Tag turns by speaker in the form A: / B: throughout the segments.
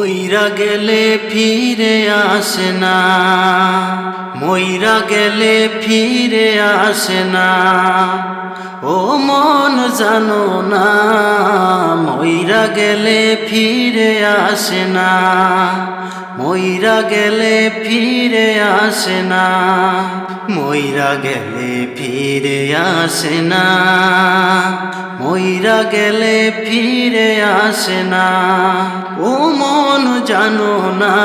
A: মইরা গেলে ফিরে আসে না। মইরা গেলে ফিরে আসে না। ও মন জানো না, মইরা গেলে ফিরে আসে না। মইরা গেলে ফিরে আসে না। মইরা গেলে ফিরে আসে না। মইরা গেলে ফিরে আসে না। ও জানো না,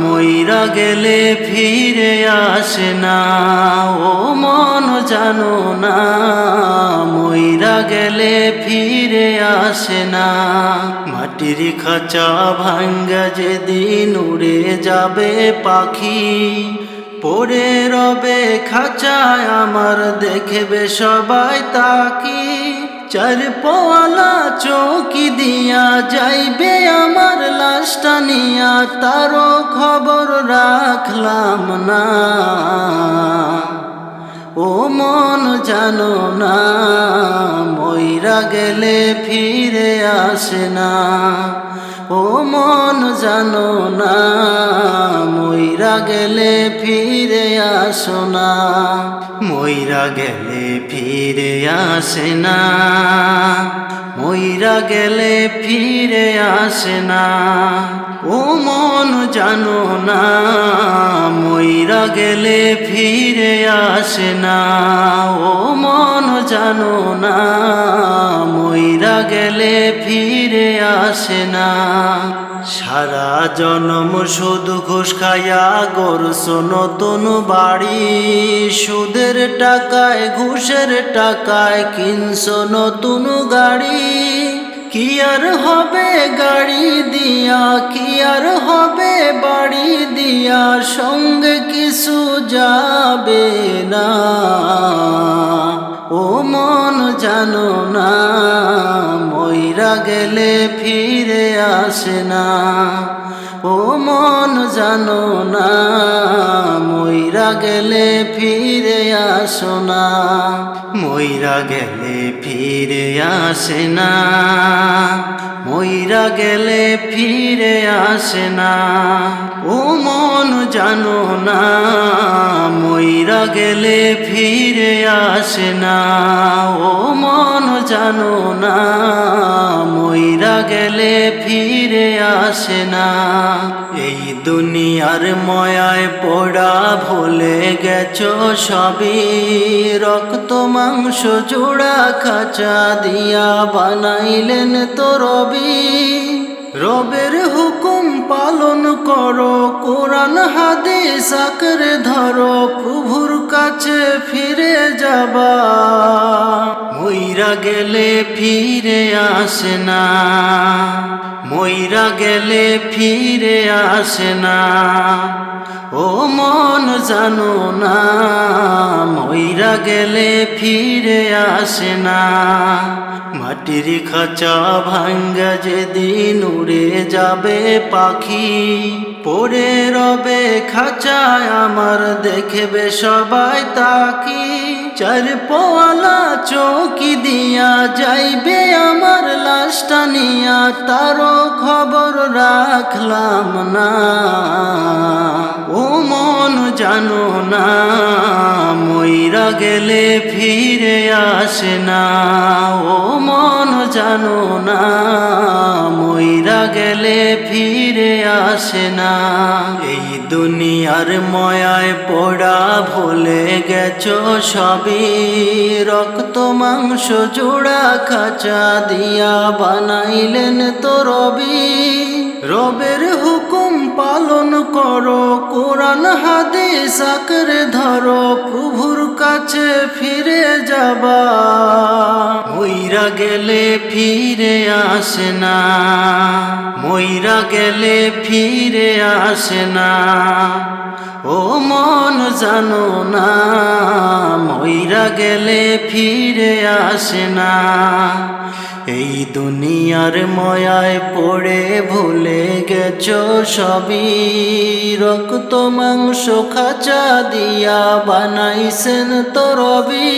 A: মইরা গেলে ফিরে আসে না। ও মন জানো না, মইরা গেলে ফিরে আসে না। মাটির খাঁচা ভাঙ্গা যেদিন উড়ে যাবে পাখি, পড়ে রবে খাঁচায়, আমার দেখবে সবাই তাকি। চার পোয়ালা চৌকি দিয়া যাইবে আমার লাশটা নিয়া, তারও খবর রাখলাম না। ও মন জানো না মইরা গেলে ফিরে আসে না। ও মন জানো না মইরা গেলে ফিরে আসো না। মইরা গেলে ফিরে আসে না, মইরা গেলে ফিরে আসে না। ও মন জানো না, মইরা গেলে ফিরে আসে না। ও মন জানো না, মইরা গেলে ফিরে আসে না। সারা জনম শুধু ঘুষ খাইয়া গরস নতুন বাড়ি। সুদের টাকায়, ঘুষের টাকায় কিনছো নতুন গাড়ি। কি আর হবে গাড়ি দিয়া, কি আর হবে বাড়ি দিয়া, সঙ্গে কিছু যাবে না। ও মন জানো না। মইরা গেলে ফিরে আসে না। ও মন জানো না, মইরা গেলে ফিরে আসো না। মইরা গেলে ফিরে আসে না। মইরা গেলে ফিরে আসে না। ও মন জানো না, মইরা গেলে ফিরে আসে না। ও মন জানো না, মইরা গেলে ফিরে আসে না। এই দুনিয়ার ময়ায় পড়া ভুলে গেছ সবই। রক্ত, মাংস, জোড়া, খাঁচা দিয়া বানাইলেন তো রবি You. রবের হুকুম পালন করো, কোরআন হাদিস আঁকড়ে ধরো, প্রভুর কাছে ফিরে যাবা। মইরা গেলে ফিরে আসে না, মইরা গেলে ফিরে আসে না। ও মন জানো না, মইরা গেলে ফিরে আসে না। মাটির খাঁচা ভাঙ্গা যেদিন উড়ে যাবে পাখি, পড়ে রবে খাঁচায় আমার দেখবে সবাই তাকি। চার পোয়ালা চৌকি দিয়া যাইবে আমার লাশটা নিয়া তারও খবর রাখলাম না। ও মন জানো না, মইরা গেলে ফিরে আসে না। ও মন জানো না, মইরা গেলে ফিরে আসে না। এই দুনিয়ার ময়ায় পড়া ভুলে গেছো সবই। রক্ত, মাংস, জোড়া, খাঁচা দিয়া বানাইলেন তো রবি। রবের হুকুম পালন করো, কোরআন, হাদিস আঁকড়ে ধরো, প্রভুর কাছে ফিরে যাবা। গেলে ফিরে আসে না, মইরা গেলে ফিরে আসে না। ও মন জানো না, মইরা গেলে ফিরে আসে না। এই দুনিয়ার ময়ায় পড়ে ভুলে গেছ সবই, রক্ত মাংস খাঁচা দিয়া বানাইছেন তো রবি।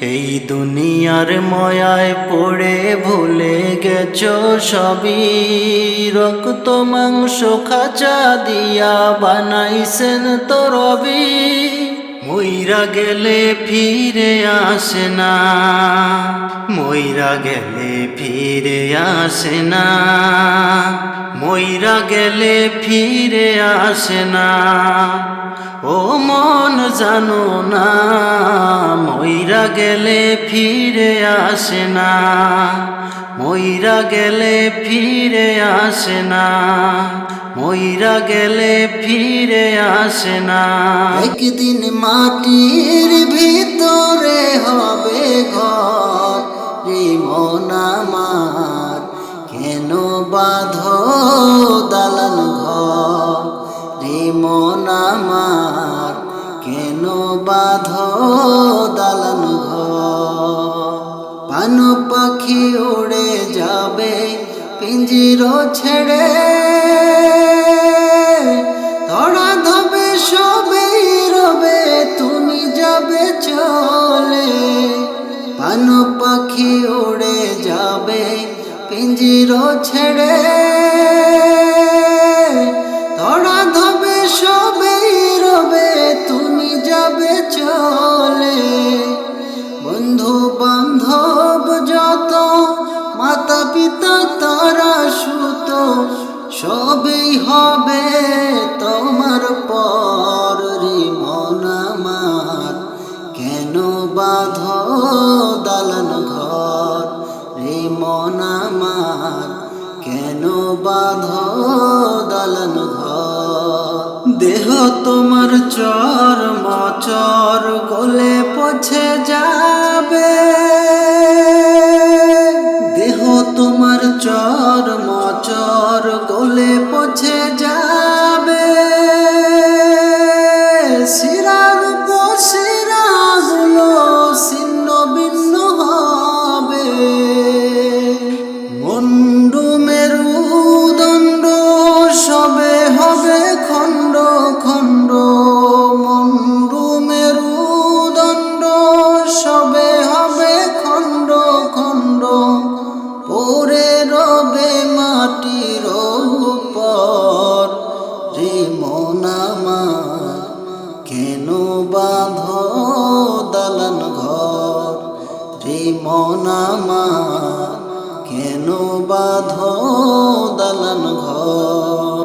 A: এই দুনিয়ার ময়ায় পড়ে ভুলে গেছ সবই। রক্ত মাংস খাঁচা দিয়া বানাইছেন তো রবি। মইরা গেলে ফিরে আসে না। মইরা গেলে ফিরে আসে না। মইরা গেলে ফিরে আসে না। ও মন জানো না, মইরা গেলে ফিরে আসে না। মইরা গেলে ফিরে আসে না। মইরা গেলে ফিরে আসে না। একদিন মাটির ভিতরে হবে ঘর। রে মন আমার, কেন বাঁধ দালান ঘর? রে মন আমার, কেন বাঁধ পান পাখি উড়ে যাবে, পিঞ্জির ছেড়ে। ধরা ধবে সবে রবে, তুমি যাবে চলে। বানু পাখি উড়ে যাবে, পিঞ্জির ছেড়ে। দালান দেহ তোমার চর মচর গলে পছে যাবে। খণ্ড মন্ডু মেরু দণ্ড, সবে হবে খণ্ড খণ্ড। পরে রবে মাটির উপর, রে মনামা কেন বাঁধ দালান ঘর? রে মনামা কেন বাঁধ দালান ঘর?